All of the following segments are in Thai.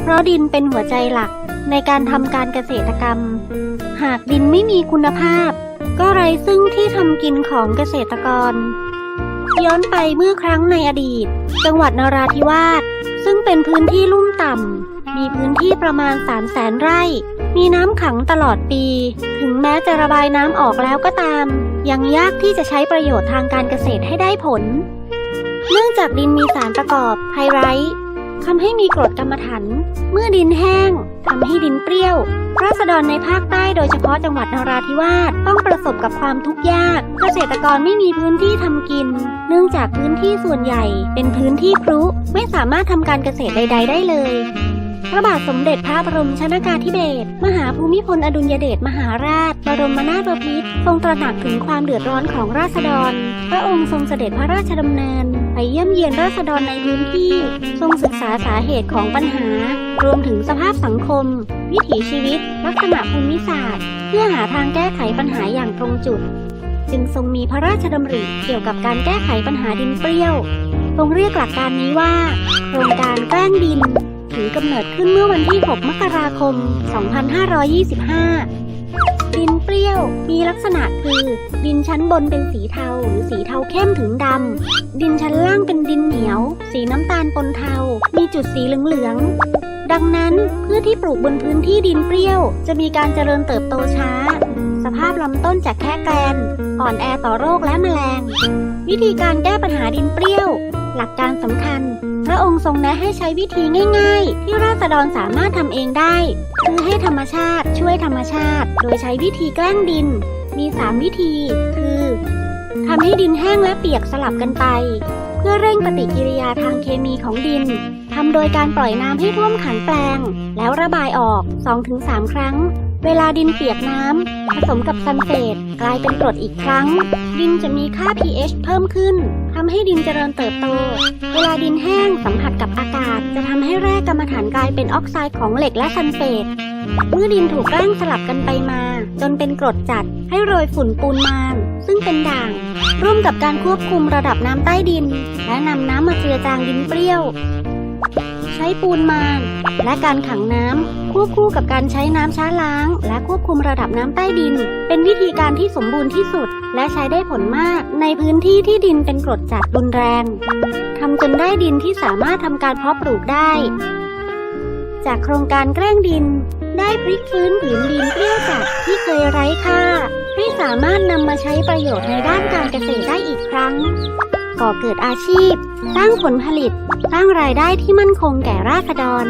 เพราะดินเป็นหัวใจหลักในการทำการเกษตรกรรม หากดินไม่มีคุณภาพ ก็ไร้ซึ่งที่ทำกินของเกษตรกร ย้อนไปเมื่อครั้งในอดีต จังหวัดนราธิวาสซึ่งเป็นพื้นที่ลุ่มต่ำ มีพื้นที่ประมาณ3 0 0แสนไร่ มีน้ำขังตลอดปี ถึงแม้จะระบายน้ำออกแล้วก็ตาม ยังยากที่จะใช้ประโยชน์ทางการเกษตรให้ได้ผล เนื่องจากดินมีสารประกอบไพไรท์ ทำให้มีกรดกรรมะถัน เมื่อดินแห้งทำให้ดินเปรี้ยว ราษฎรในภาคใต้โดยเฉพาะจังหวัดนราธิวาสต้องประสบกับความทุกข์ยาก เกษตรกรไม่มีพื้นที่ทำกิน เนื่องจากพื้นที่ส่วนใหญ่ เป็นพื้นที่พรุไม่สามารถทำการเกษตรใด ๆ ได้เลย พระบาทสมเด็จพระบรมชนากาธิเบศรมหาภูมิพลอดุลยเดชมหาราช บรมนาถบพิตรทรงตระหนักถึงความเดือดร้อนของราษฎร พระองค์ทรงเสด็จพระราชดำเนิน ไปเยี่ยมเยียนราษฎรในพื้นที่ ทรงศึกษาสาเหตุของปัญหา รวมถึงสภาพสังคม วิถีชีวิต ลักษณะภูมิศาสตร์ เพื่อหาทางแก้ไขปัญหาอย่างตรงจุด จึงทรงมีพระราชดำริเกี่ยวกับการแก้ไขปัญหาดินเปรี้ยวทรงเรียกหลักการนี้ว่า โครงการแกล้งดิน ถือกำเนิดขึ้นเมื่อวันที่ 6 มกราคม 2525 ดินเปรี้ยว มีลักษณะคือ ดินชั้นบนเป็นสีเทาหรือสีเทาเข้มถึงดำ ดินชั้นล่างเป็นดินเหนียว สีน้ำตาลปนเทา มีจุดสีเหลืองๆ ดังนั้นพืชที่ปลูกบนพื้นที่ดินเปรี้ยว จะมีการเจริญเติบโตช้า สภาพลำต้นจะแค่แกลนอ่อนแอต่อโรคและแมลง วิธีการแก้ปัญหาดินเปรี้ยว ระองค์ทรงแนะให้ใช้วิธีง่ายๆ ที่ราษฎรสามารถทำเองได้ คือให้ธรรมชาติช่วยธรรมชาติ โดยใช้วิธีแกล้งดิน มี 3 วิธี คือทำให้ดินแห้งและเปียกสลับกันไป เพื่อเร่งปฏิกิริยาทางเคมีของดินทำโดยการปล่อยน้ำให้ท่วมขันแปลง แล้วระบายออก 2-3 ครั้ง เวลาดินเปียกน้ำผสมกับซัลเฟตกลายเป็นกรดอีกครั้ง ดินจะมีค่า pH เพิ่มขึ้นทำให้ดินเจริญเติบโต เวลาดินแห้งสัมผัสกับอากาศ จะทำให้แร่กรรมฐานกลายเป็นออกไซด์ของเหล็กและซัลเฟตเมื่อดินถูกแร่งสลับกันไปมา จนเป็นกรดจัดให้โรยฝุ่นปูนมาน ซึ่งเป็นด่าง ร่วมกับการควบคุมระดับน้ำใต้ดิน และนำน้ำมาเจือจางดินเปรี้ยว ใช้ปูนมานและการขังน้ำควบคู่กับการใช้น้ำช้าล้าง และควบคุมระดับน้ำใต้ดิน เป็นวิธีการที่สมบูรณ์ที่สุด และใช้ได้ผลมาก ในพื้นที่ที่ดินเป็นกรดจัดรุนแรงทำจนได้ดินที่สามารถทำการเพาะปลูกได้ จากโครงการแกล้งดิน ได้พลิกฟื้นผืนดินเปรี้ยวจัดที่เคยไร้ค่าให้สามารถนำมาใช้ประโยชน์ในด้านการเกษตรได้อีกครั้ง ก่อเกิดอาชีพ สร้างผลผลิต สร้างรายได้ที่มั่นคงแก่ราษฎร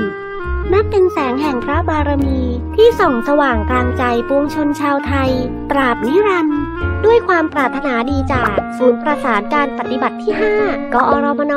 นับเป็นแสงแห่งพระบารมีที่ส่องสว่างกลางใจปวงชนชาวไทย ตราบนิรันดร์ด้วยความปรารถนาดีจาก ศูนย์ประสานการปฏิบัติที่ 5 กอรมน